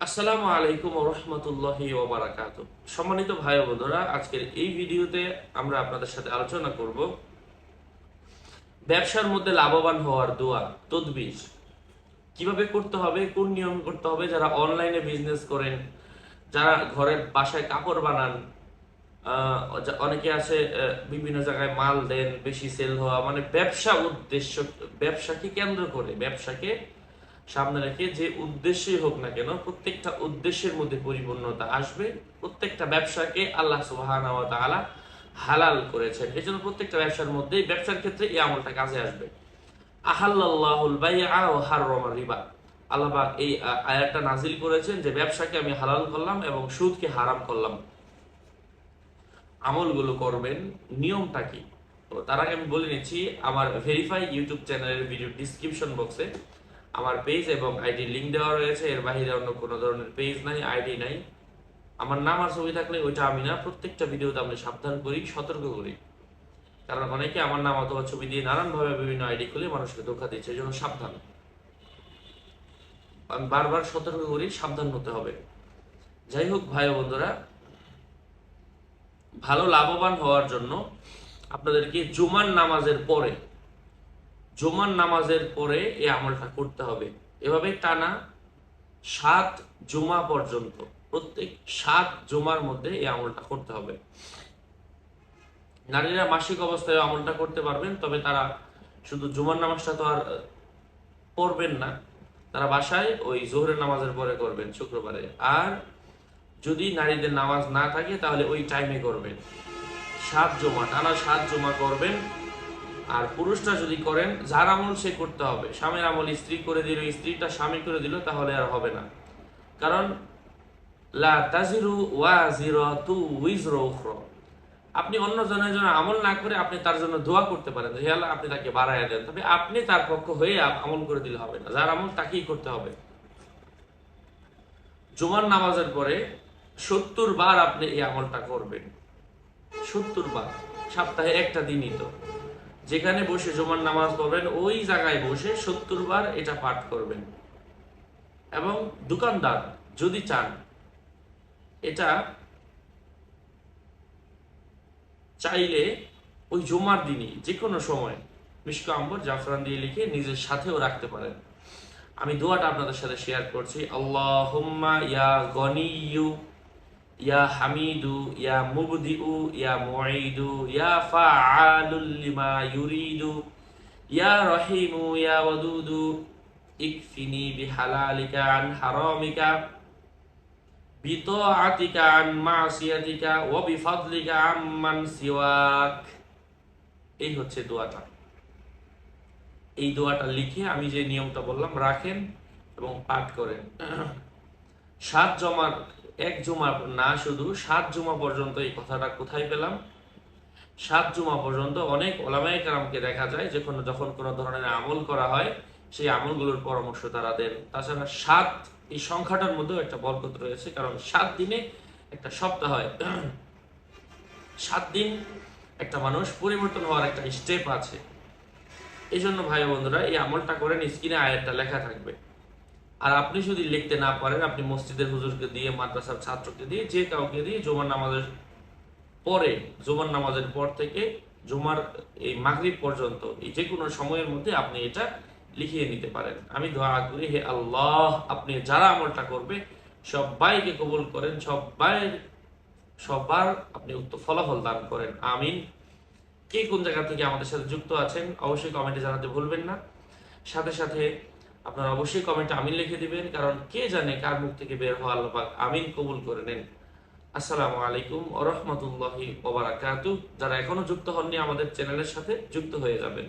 আসসালামু আলাইকুম রহমতুল্লাহি ওবারাকাত সম্মানিত ভাই ও আজকের এই ভিডিওতে আমরা আপনাদের সাথে আলোচনা করব ব্যবসার মধ্যে লাভবান হওয়ার দোয়া, তদবির। কীভাবে করতে হবে, কোন নিয়ম করতে হবে, যারা অনলাইনে বিজনেস করেন, যারা ঘরের বাসায় কাপড় বানান অনেকে আছে বিভিন্ন জায়গায় মাল দেন, বেশি সেল হওয়া মানে ব্যবসা উদ্দেশ্য, ব্যবসাকে কেন্দ্র করে, ব্যবসাকে সামনে রেখে যে উদ্দেশ্যই হোক না কেন, প্রত্যেকটা উদ্দেশ্যের মধ্যে পরিপূর্ণতা আসবে। প্রত্যেকটা ব্যবসাকে আল্লাহ তাআলা হালাল করেছেন। এই জন্য প্রত্যেকটা ব্যবসার মধ্যেই ব্যবসার ক্ষেত্রে এই আমলটা কাজে আসবে। রিবা। এই নাজিল করেছেন যে ব্যবসাকে আমি হালাল করলাম এবং সুদকে হারাম করলাম। আমলগুলো করবেন, নিয়মটা কি? তো তার আগে আমি বলে নিচ্ছি, আমার ভেরিফাই ইউটিউব চ্যানেলের ভিডিও ডিসক্রিপশন বক্সে আমার পেজ এবং আইডি লিংক দেওয়া রয়েছে। এর বাইরে অন্য কোনো ধরনের পেজ নাই আইডি নাই। আমার নাম আর ছবি থাকলে ওইটা আমি না। প্রত্যেকটা ভিডিওতে আমি সাবধান করি, সতর্ক করি। কারণ অনেকে আমার নাম অথবা ছবি দিয়ে নানানভাবে বিভিন্ন আইডি খুলে মানুষকে ধোকা দিচ্ছে এই জন্য সাবধান। আমি বারবার সতর্ক করি, সাবধান হতে হবে। যাই হোক ভাই বন্ধুরা, ভালো লাভবান হওয়ার জন্য আপনাদেরকে জুমার নামাজের পরে জুমার নামাজের পরে এই আমলটা করতে হবে। এভাবে টানা সাত জুমা পর্যন্ত, প্রত্যেক সাত জুমার মধ্যে এই আমলটা করতে হবে। নারীরা মাসিক অবস্থায় আমলটা করতে পারবেন, তবে তারা শুধু জুমার নামাজটা তো আর পড়বেন না। তারা বাসায় ওই জোহরের নামাজের পরে করবেন, শুক্রবারে। আর যদি নারীদের নামাজ না থাকে, তাহলে ওই টাইমে করবেন। সাত জমা, টানা সাত জমা করবেন। আর পুরুষরা যদি করেন, যার আমল সে করতে হবে। স্বামীর আমল স্ত্রী করে দিল, স্ত্রীটা স্বামী করে দিল, তাহলে আর হবে না। কারণ আপনি অন্য জনের জন্য আমল না করে আপনি তার জন্য দোয়া করতে পারেন। আপনি তাকে বাড়াইয়া দেন। তবে আপনি তার পক্ষ হয়ে আমল করে দিলে হবে না। যার আমল তাকেই করতে হবে। জুমার নামাজের পরে সত্তর বার আপনি এই আমলটা করবেন। সত্তর বার। সপ্তাহে একটা দিনই তো। যেখানে বসে জুমার নামাজ পড়বেন, ওই জায়গায় বসে সত্তর বার এটা পাঠ করবেন। এবং দোকানদার যদি চান, এটা চাইলে ওই জুমার দিনই যে কোনো সময়, মিশকা আম্বর জাফরান দিয়ে লিখে নিজের সাথেও রাখতে পারেন। আমি দোয়াটা আপনাদের সাথে শেয়ার করছি। আল্লাহুম্মা ইয়া গনিয়ু ইয়া হামিদু, ইয়া মুবদিউ, ইয়া মুঈদু, ইয়া ফাআলুল লিমা ইউরিদু, ইয়া রহিমু, ইয়া ওয়াদুদু, ইকফিনি বিহালালিকা আন হারামিকা, বিতাআতিকা আন মাসিয়াতিকা, ওয়া বিফাদলিকা আম্মান সিওয়াক। এই হচ্ছে দোয়াটা। এই দোয়াটা লিখে আমি যে নিয়মটা বললাম, রাখেন এবং পাঠ করেন। সাত জমার এক জুমা না শুধু, সাত জুমা পর্যন্ত এই কথাটা কোথায় পেলাম? সাত জুমা পর্যন্ত অনেক ওলামায়ে কারামকে দেখা যায় যে কোনো যখন কোনো ধরনের আমল করা হয়, সেই আমলগুলোর পরামর্শ তারা দেন। তাছাড়া সাত, এই সংখ্যাটার মধ্যেও একটা বরকত রয়েছে, কারণ সাত দিনে একটা সপ্তাহ হয়। সাত দিন একটা মানুষ পরিবর্তন হওয়ার একটা স্টেপ আছে। এই জন্য ভাই বন্ধুরা, এই আমলটা করেন স্ক্রিনে আয়াতটা লেখা থাকবে। আর আপনি যদি লিখতে না পারেন, আপনি মসজিদের হুজুরকে দিয়ে, মাদ্রাসার ছাত্রকে দিয়ে, যে কাউকে দিয়ে জুমার নামাজের পরে, জুমার নামাজের পর থেকে, জুমার এই মাগরিব পর্যন্ত, এই যে কোনো সময়ের মধ্যে আপনি এটা লিখিয়ে নিতে পারেন। আমি দোয়া করি, হে আল্লাহ, আপনি যারা আমলটা করবে, সবাইকে কবুল করেন, সবাই, সবার আপনি উত্তর ফলাফল দান করেন। আমিন। কে কোন জায়গা থেকে আমাদের সাথে যুক্ত আছেন, অবশ্যই কমেন্টে জানাতে ভুলবেন না। সাথে সাথে আপনারা অবশ্যই কমেন্টে আমিন লিখে দিবেন, কারণ কে জানে কার মুখ থেকে বের হওয়া আল্লাপাক আমিন কবুল করে নেন। আসসালামু আলাইকুম ওরহমতুল্লাহি ওবরাকাতু যারা এখনও যুক্ত হননি আমাদের চ্যানেলের সাথে যুক্ত হয়ে যাবেন।